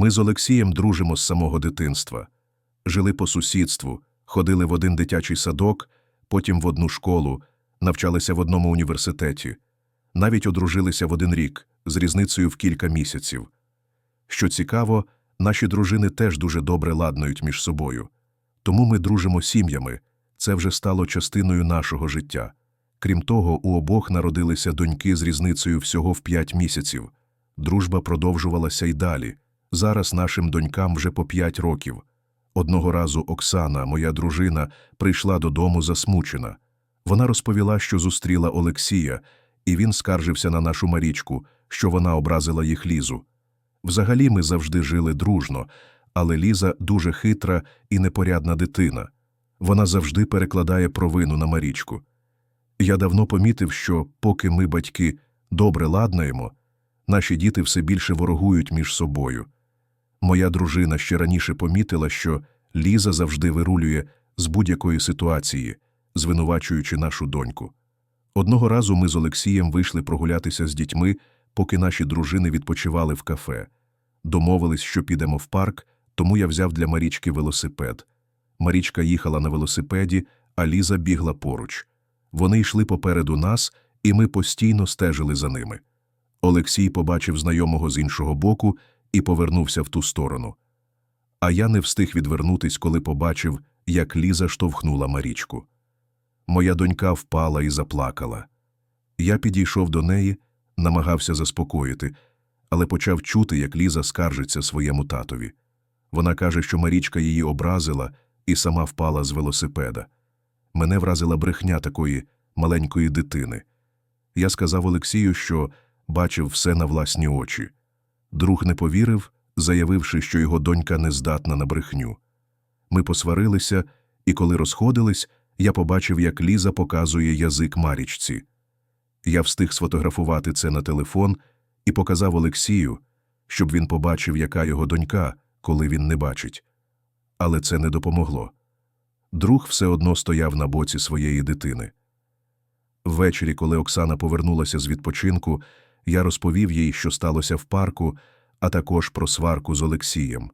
Ми з Олексієм дружимо з самого дитинства. Жили по сусідству, ходили в один дитячий садок, потім в одну школу, навчалися в одному університеті. Навіть одружилися в один рік з різницею в кілька місяців. Що цікаво, наші дружини теж дуже добре ладнують між собою. Тому ми дружимо сім'ями, це вже стало частиною нашого життя. Крім того, у обох народилися доньки з різницею всього в п'ять місяців. Дружба продовжувалася й далі. Зараз нашим донькам вже по п'ять років. Одного разу Оксана, моя дружина, прийшла додому засмучена. Вона розповіла, що зустріла Олексія, і він скаржився на нашу Марічку, що вона образила їх Лізу. Взагалі ми завжди жили дружно, але Ліза дуже хитра і непорядна дитина. Вона завжди перекладає провину на Марічку. Я давно помітив, що, поки ми, батьки, добре ладнаємо, наші діти все більше ворогують між собою. Моя дружина ще раніше помітила, що Ліза завжди вирулює з будь-якої ситуації, звинувачуючи нашу доньку. Одного разу ми з Олексієм вийшли прогулятися з дітьми, поки наші дружини відпочивали в кафе. Домовились, що підемо в парк, тому я взяв для Марічки велосипед. Марічка їхала на велосипеді, а Ліза бігла поруч. Вони йшли попереду нас, і ми постійно стежили за ними. Олексій побачив знайомого з іншого боку і повернувся в ту сторону. А я не встиг відвернутись, коли побачив, як Ліза штовхнула Марічку. Моя донька впала і заплакала. Я підійшов до неї, намагався заспокоїти, але почав чути, як Ліза скаржиться своєму татові. Вона каже, що Марічка її образила і сама впала з велосипеда. Мене вразила брехня такої маленької дитини. Я сказав Олексію, що бачив все на власні очі. Друг не повірив, заявивши, що його донька не здатна на брехню. Ми посварилися, і коли розходились, я побачив, як Ліза показує язик Марічці. Я встиг сфотографувати це на телефон і показав Олексію, щоб він побачив, яка його донька, коли він не бачить. Але це не допомогло. Друг все одно стояв на боці своєї дитини. Ввечері, коли Оксана повернулася з відпочинку, я розповів їй, що сталося в парку, а також про сварку з Олексієм.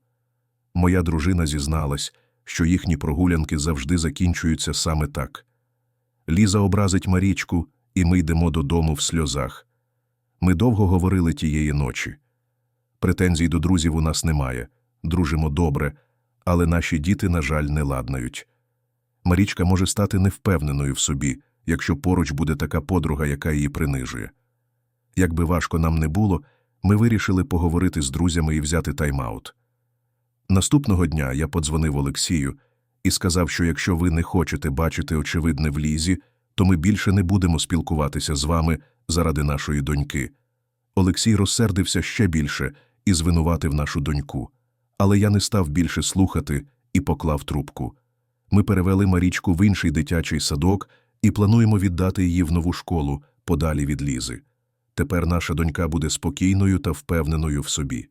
Моя дружина зізналась, що їхні прогулянки завжди закінчуються саме так. Ліза образить Марічку, і ми йдемо додому в сльозах. Ми довго говорили тієї ночі. Претензій до друзів у нас немає, дружимо добре, але наші діти, на жаль, не ладнають. Марічка може стати невпевненою в собі, якщо поруч буде така подруга, яка її принижує. Якби важко нам не було, ми вирішили поговорити з друзями і взяти тайм-аут. Наступного дня я подзвонив Олексію і сказав, що якщо ви не хочете бачити очевидне в лізі, то ми більше не будемо спілкуватися з вами заради нашої доньки. Олексій розсердився ще більше і звинуватив нашу доньку. Але я не став більше слухати і поклав трубку. Ми перевели Марічку в інший дитячий садок і плануємо віддати її в нову школу подалі від лізи. Тепер наша донька буде спокійною та впевненою в собі.